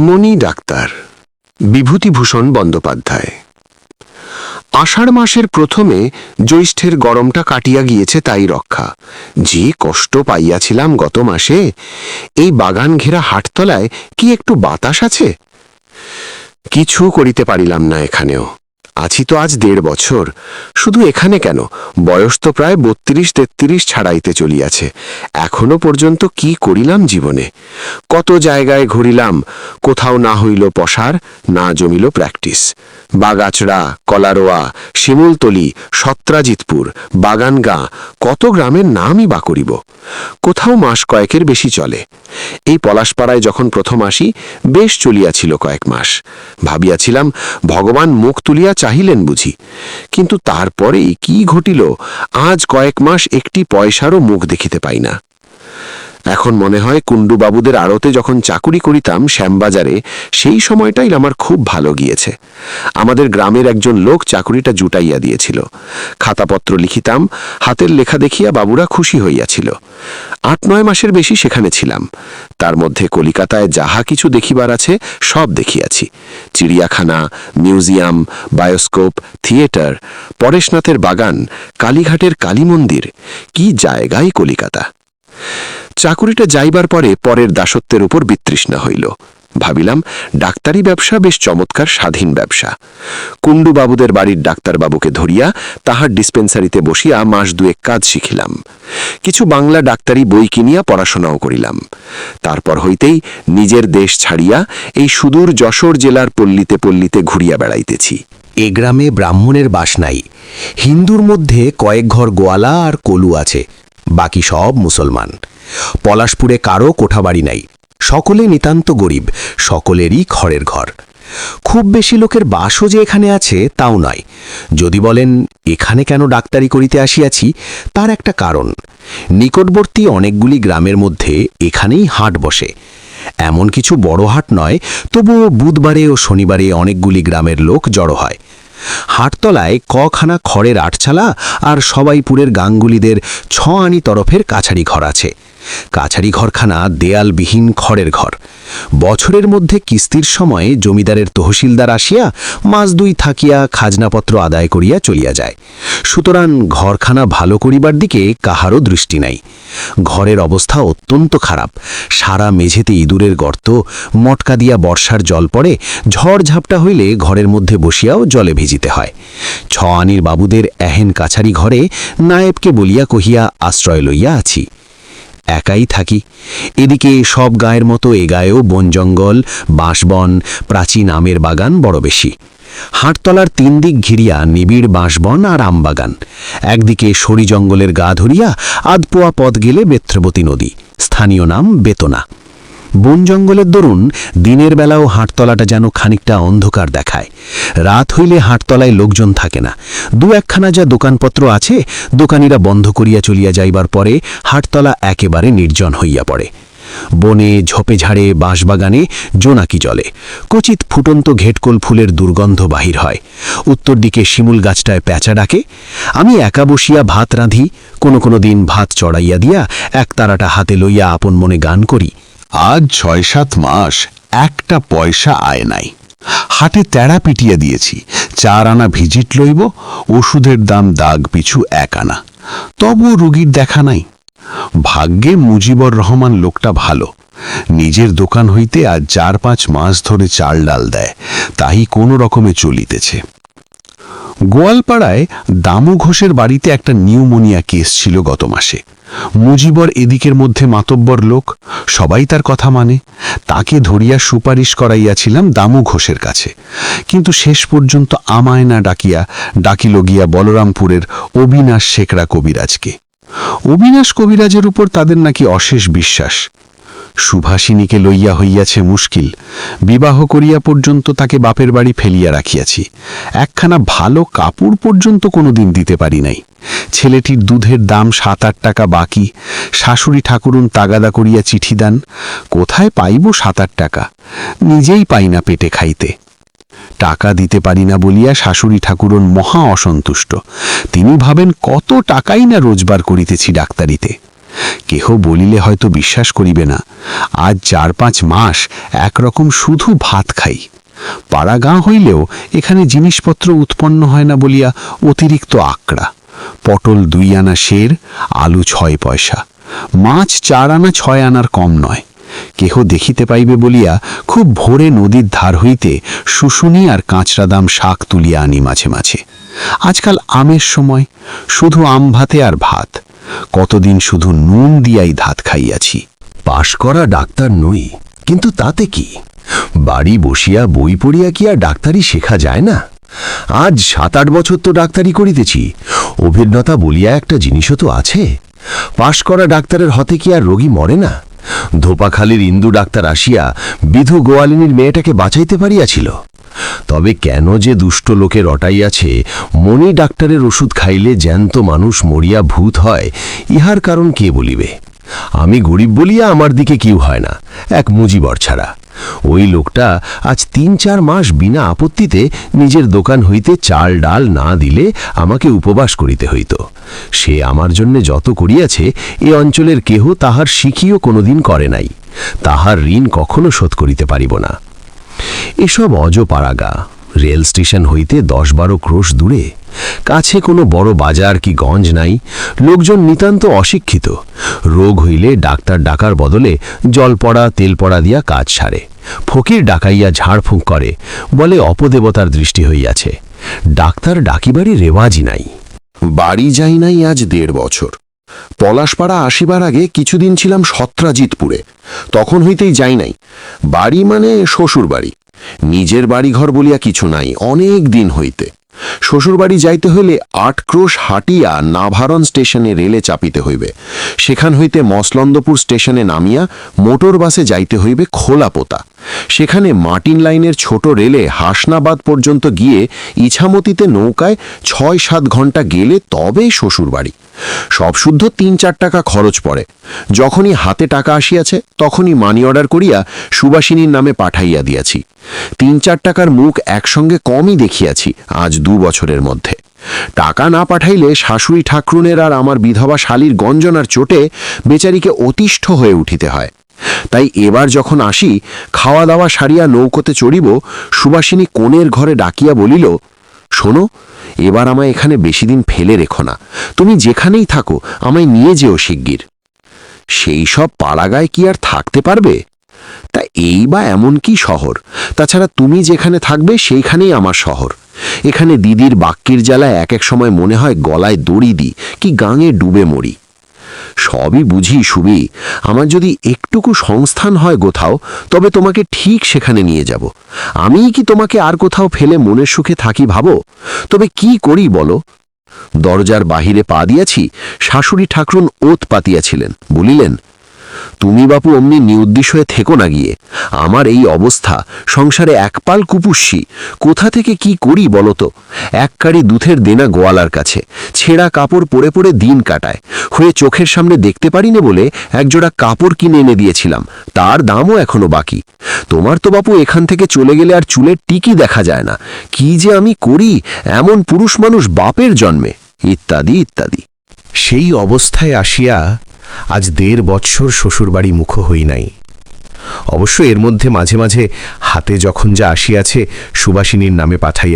মণি doctor. Bibhutibhushan Bandyopadhyay. আষাঢ় মাসের প্রথমে জ্যৈষ্ঠের গরমটা কাটিয়া গিয়েছে তাই রক্ষা। যে কষ্ট পাইয়াছিলাম গত মাসে, এই বাগান ঘেরা হাটতলায় কি একটু বাতাস আছে? কিছু করিতে পারিলাম না এখানেও। আছি তো আজ দেড় বছর। শুধু এখানে কেন? বয়স তো প্রায় বত্রিশ তেত্রিশ ছাড়াইতে চলিয়াছে। এখনও পর্যন্ত কি করিলাম জীবনে? কত জায়গায় ঘুরিলাম, কোথাও না হইল পসার, না জমিল প্র্যাকটিস। বাগাচড়া কলারোয়া, শিমুলতলি, সত্রাজিতপুর, বাগানগাঁ, কত গ্রামের নামই বা করিব। কোথাও মাস কয়েকের বেশি চলে। এই পলাশপাড়ায় যখন প্রথম আসি, বেশ চলিয়াছিল কয়েক মাস। ভাবিয়াছিলাম, ভগবান মুখ তুলিয়া চাহিলেন বুঝি। কিন্তু তারপরেই কি ঘটিল, আজ কয়েক মাস একটি পয়সারও মুখ দেখিতে পাই না। এখন মনে হয় কুণ্ডুবাবুদের আড়তে যখন চাকুরি করিতাম শ্যামবাজারে, সেই সময়টাই আমার খুব ভালো গিয়েছে। আমাদের গ্রামের একজন লোক চাকুরিটা জুটাইয়া দিয়েছিল। খাতাপত্র লিখিতাম, হাতের লেখা দেখিয়া বাবুরা খুশি হইয়াছিল। আট নয় মাসের বেশি সেখানে ছিলাম। তার মধ্যে কলিকাতায় যাহা কিছু দেখিবার আছে, সব দেখিয়াছি। চিড়িয়াখানা, মিউজিয়াম, বায়োস্কোপ, থিয়েটার, পরেশনাথের বাগান, কালীঘাটের কালী মন্দির, কি জায়গায় কলিকাতা। চাকুরিটা যাইবার পরে পরের দাসত্বের উপর বিতৃষ্ণা হইল। ভাবিলাম, ডাক্তারি ব্যবসা বেশ চমৎকার স্বাধীন ব্যবসা। কুণ্ডুবাবুদের বাড়ির ডাক্তারবাবুকে ধরিয়া তাহার ডিসপেন্সারিতে বসিয়া মাস দুয়েক কাজ শিখিলাম। কিছু বাংলা ডাক্তারি বই কিনিয়া পড়াশোনাও করিলাম। তারপর হইতেই নিজের দেশ ছাড়িয়া এই সুদূর যশোর জেলার পল্লীতে পল্লীতে ঘুরিয়া বেড়াইতেছি। এ গ্রামে ব্রাহ্মণের বাস নাই। হিন্দুর মধ্যে কয়েক ঘর গোয়ালা আর কলু আছে। বাকি সব মুসলমান। পলাশপুরে কারও কোঠাবাড়ি নাই। সকলে নিতান্ত গরিব, সকলেরই খড়ের ঘর। খুব বেশি লোকের বাসও যে এখানে আছে, তাও নয়। যদি বলেন, এখানে কেন ডাক্তারি করিতে আসিয়াছি, তার একটা কারণ। নিকটবর্তী অনেকগুলি গ্রামের মধ্যে এখানেই হাট বসে। এমন কিছু বড় হাট নয়, তবুও বুধবারে ও শনিবারে অনেকগুলি গ্রামের লোক জড়ো হয়। হাটতলায় কখানা খড়ের আটছালা আর সবাইপুরের গাঙ্গুলিদের ছ আনি তরফের কাছারি ঘর আছে। কাছারি ঘরখানা দেয়ালবিহীন খড়ের ঘর। বছরের মধ্যে কিস্তির সময় জমিদারের তহসিলদার আসিয়া মাস দুই থাকিয়া খাজনাপত্র আদায় করিয়া চলিয়া যায়। সুতরাং ঘরখানা ভালো করিবার দিকে কাহারও দৃষ্টি নাই। ঘরের অবস্থা অত্যন্ত খারাপ। সারা মেঝেতে ইঁদুরের গর্ত, মটকা দিয়া বর্ষার জল পড়ে, ঝড় ঝাপটা হইলে ঘরের মধ্যে বসিয়াও জলে ভিজিতে হয়। ছ আনির বাবুদের এহেন কাছারি ঘরে নায়েবকে বলিয়া কহিয়া আশ্রয় লইয়া আছি। একাই থাকি। এদিকে সব গায়ের মতো এ গায়েও বন জঙ্গল, বাঁশবন, প্রাচীন আমের বাগান বড় বেশি। হাটতলার তিন দিক ঘিরিয়া নিবিড় বাঁশবন আর আমবাগান একদিকে সরি জঙ্গলের গা ধরিয়া আধপোয়া পথ গেলে বেত্রবতী নদী। স্থানীয় নাম বেতনা। বন জঙ্গলের দরুন দিনের বেলাও হাটতলাটা যেন খানিকটা অন্ধকার দেখায়। রাত হইলে হাটতলায় লোকজন থাকে না। দু একখানা যা দোকানপত্র আছে, দোকানিরা বন্ধ করিয়া চলিয়া যাইবার পরে হাটতলা একেবারে নির্জন হইয়া পড়ে। বনে ঝোপে ঝাড়ে বাঁশবাগানে জোনাকি জলে। কচিত ফুটন্ত ঘেটকোল ফুলের দুর্গন্ধ বাহির হয়। উত্তর দিকে শিমুল গাছটায় প্যাঁচা ডাকে। আমি একা বসিয়া ভাত রাঁধি, কোনো কোনো দিন ভাত চড়াইয়া দিয়া এক তারাটা হাতে লইয়া আপন মনে গান করি। আজ ছয় সাত মাস একটা পয়সা আয় নাই। হাটে তেড়া পিটিয়ে দিয়েছি। চার আনা ভিজিট লইব, ওষুধের দাম দাগ পিছু এক আনা। তবু রুগীর দেখা নাই। ভাগ্যে মুজিবর রহমান লোকটা ভালো। নিজের দোকান হইতে আজ চার পাঁচ মাস ধরে চাল ডাল দেয়, তাই কোনো রকমে চলিতেছে। গোয়ালপাড়ায় দামু ঘোষের বাড়িতে একটা নিউমোনিয়া কেস ছিল গত মাসে। মুজিবর এদিকের মধ্যে মাতব্বর লোক, সবাই তার কথা মানে। তাকে ধরিয়া সুপারিশ করাইয়াছিলাম দামু ঘোষের কাছে। কিন্তু শেষ পর্যন্ত আমায় না ডাকিয়া, ডাকিল গিয়া বলরামপুরের অবিনাশ শেখরা কবিরাজকে। অবিনাশ কবিরাজের উপর তাদের নাকি অশেষ বিশ্বাস। সুভাষিনীকে লইয়া হইয়াছে মুশকিল। বিবাহ করিয়া পর্যন্ত তাকে বাপের বাড়ি ফেলিয়া রাখিয়াছি। একখানা ভালো কাপড় পর্যন্ত কোনো দিন দিতে পারি নাই। ছেলেটির দুধের দাম সাত আট টাকা বাকি। শাশুড়ি ঠাকুরুন তাগাদা করিয়া চিঠি দেন, কোথায় পাইব সাত আট টাকা? নিজেই পাই না পেটে খাইতে। টাকা দিতে পারি না বলিয়া শাশুড়ি ঠাকুরন মহা অসন্তুষ্ট। তিনি ভাবেন, কত টাকাই না রোজবার করিতেছি ডাক্তারিতে। কেহ বলিলে হয়তো বিশ্বাস করিবে না। আজ চার পাঁচ মাস একরকম শুধু ভাত খাই। পাড়া গাঁ হইলেও এখানে জিনিসপত্র উৎপন্ন হয় না বলিয়া অতিরিক্ত আকড়া। পটল দুই আনা শের আলু ছয় পয়সা। মাছ চার আনা ছয় আনার কম নয়। কেহ দেখিতে পাইবে বলিয়া খুব ভোরে নদীর ধার হইতে শুশুনি আর কাঁচরাদাম শাক তুলিয়া আনি মাঝে মাঝে। আজকাল আমের সময়, শুধু আম ভাতে আর ভাত। কতদিন শুধু নুন দিয়াই ধাত খাইয়াছি। পাশ করা ডাক্তার নই, কিন্তু তাতে কি? বাড়ি বসিয়া বই পড়িয়া কি আর ডাক্তারি শেখা যায় না? আজ সাত আট বছর তো ডাক্তারি করিতেছি অভিজ্ঞতা বলিয়া একটা জিনিসও তো আছে। পাশ করা ডাক্তারের হতে কি আর রোগী মরে না? ধোপাখালির ইন্দু ডাক্তার আসিয়া বিধু গোয়ালিনীর মেয়েটাকে বাঁচাইতে পারিয়াছিল। তবে কেন যে দুষ্ট লোকে রটাইয়াছে মনি ডাক্তারের ওষুধ খাইলে জ্যান্ত মানুষ মরিয়া ভূত হয়, ইহার কারণ কে বলিবে? আমি গরিব বলিয়া আমার দিকে কেউ হয় না, এক মুজিবর ছাড়া। ওই লোকটা আজ তিন চার মাস বিনা আপত্তিতে নিজের দোকান হইতে চাল ডাল না দিলে আমাকে উপবাস করিতে হইত। সে আমার জন্য যত করিয়াছে, এ অঞ্চলের কেহ তাহার শিখিও কোনোদিন করে নাই। তাহার ঋণ কখনো শোধ করিতে পারিব না। এসব অজপাড়াগা। রেল স্টেশন হইতে দশ বারো ক্রোশ দূরে। কাছে কোনো বড় বাজার কি গঞ্জ নাই। লোকজন নিতান্ত অশিক্ষিত। রোগ হইলে ডাক্তার ডাকার বদলে জল পড়া তেল পড়া দিয়া কাজ সারে। ফকির ডাকাইয়া ঝাড়ফুঁক করে, বলে অপদেবতার দৃষ্টি হইয়াছে। ডাক্তার ডাকিবারই রেওয়াজই নাই। বাড়ি যাই নাই আজ দেড় বছর। পলাশপাড়া আসিবার আগে কিছুদিন ছিলাম সত্রাজিৎপুরে তখন হইতেই যাই নাই। বাড়ি মানে শ্বশুর বাড়ি নিজের বাড়িঘর বলিয়া কিছু নাই, অনেক দিন হইতে। শ্বশুরবাড়ি যাইতে হইলে আট ক্রোশ হাটিয়া নাভারণ স্টেশনে রেলে চাপিতে হইবে। সেখান হইতে মসলন্দপুর স্টেশনে নামিয়া মোটর বাসে যাইতে হইবে খোলাপোতা। সেখানে মার্টিন লাইনের ছোট রেলে হাসনাবাদ পর্যন্ত গিয়ে ইছামতিতে নৌকায় ছয় সাত ঘণ্টা গেলে তবেই শ্বশুরবাড়ি। সব শুদ্ধ তিন চার টাকা খরচ পড়ে। যখনই হাতে টাকা আসিয়াছে, তখনই মানি অর্ডার করিয়া সুবাসিনীর নামে পাঠাইয়া দিয়াছি। তিন চার টাকার মুখ একসঙ্গে কমই দেখিয়াছি আজ দু বছরের মধ্যে। টাকা না পাঠাইলে শাশুড়ি ঠাকরুনের আর আমার বিধবা শালীর গঞ্জনার চোটে বেচারিকে অতিষ্ঠ হয়ে উঠিতে হয়। তাই এবার যখন আসি, খাওয়া দাওয়া সারিয়া নৌকোতে চড়িব, সুবাসিনী কোণের ঘরে ডাকিয়া বলিল, শোনো এবার আমায় এখানে বেশি দিন ফেলে রেখো না। তুমি যেখানেই থাকো, আমায় নিয়ে যেও শিগগির। সেই সব পাড়াগায় কি আর থাকতে পারবে? তা এই বা এমন কি শহর? তাছাড়া তুমি যেখানে থাকবে, সেইখানেই আমার শহর। এখানে দিদির বাক্যের জ্বালায় এক এক সময় মনে হয় গলায় দড়ি দিই, কি গাঙে ডুবে মরি। সবই বুঝি সুবি। আমার যদি একটুকু সংস্থান হয় কোথাও তবে তোমাকে ঠিক সেখানে নিয়ে যাব। আমিই কি তোমাকে আর কোথাও ফেলে মনের সুখে থাকি ভাবো? তবে কি করি বলো? দরজার বাহিরে পা দিয়াছি, শাশুড়ি ঠাকরুন ওত পাতিয়াছিলেন বলিলেন তুমি বাপু অমনি নিউদ্দিশ হয়ে থেকো না গিয়ে। আমার এই অবস্থা, সংসারে একপাল কুপুষ্যি কোথা থেকে কি করি বলতো এক কারি দুধের দেনা গোয়ালার কাছে, ছেঁড়া কাপড় পরে পরে দিন কাটায়। হয়ে চোখের সামনে দেখতে পারি না বলে একজোড়া কাপড় কিনে এনে দিয়েছিলাম, তার দামও এখনও বাকি। তোমার তো বাপু এখান থেকে চলে গেলে আর চুলের টিকি দেখা যায় না। কি যে আমি করি, এমন পুরুষ মানুষ বাপের জন্মে। ইত্যাদি ইত্যাদি। সেই অবস্থায় আসিয়া আজ দেড় বৎসর শ্বশুরবাড়ি মুখ হই নাই। অবশ্য এর মধ্যে মাঝে মাঝে হাতে যখন যা আসিয়াছে, সুবাসিনীর নামে পাঠাইয়া